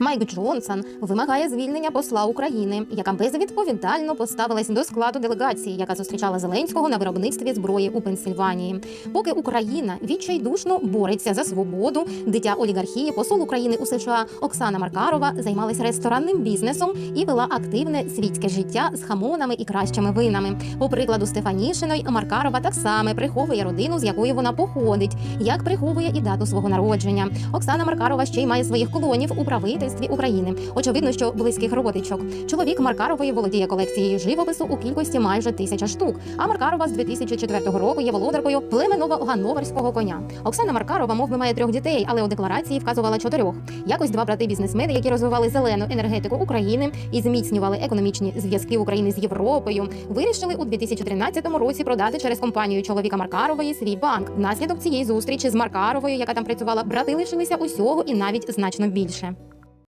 Майк Джонсон вимагає звільнення посла України, яка безвідповідально поставилась до складу делегації, яка зустрічала Зеленського на виробництві зброї у Пенсильванії. Поки Україна відчайдушно бореться за свободу, дитя олігархії, посол України у США Оксана Маркарова займалась ресторанним бізнесом і вела активне світське життя з хамонами і кращими винами. По прикладу Стефанішиної, Маркарова так само приховує родину, з якої вона походить, як приховує і дату свого народження. Оксана Маркарова ще й має своїх клонів у правительстві України. Очевидно, що близьких родичок. Чоловік Маркарової володіє колекцією живопису у кількості майже тисяча штук. А Маркарова з 2004 року є володаркою племенного ганноверського коня. Оксана Маркарова, мов би, має трьох дітей, але у декларації вказувала чотирьох. Якось два брати бізнесмени, які розвивали зелену енергетику України і зміцнювали економічні зв'язки України з Європою, вирішили у 2013 році продати через компанію чоловіка Маркарової свій банк. Внаслідок цієї зустрічі з Маркаровою, яка там працювала, брати лишилися усього і навіть значно більше.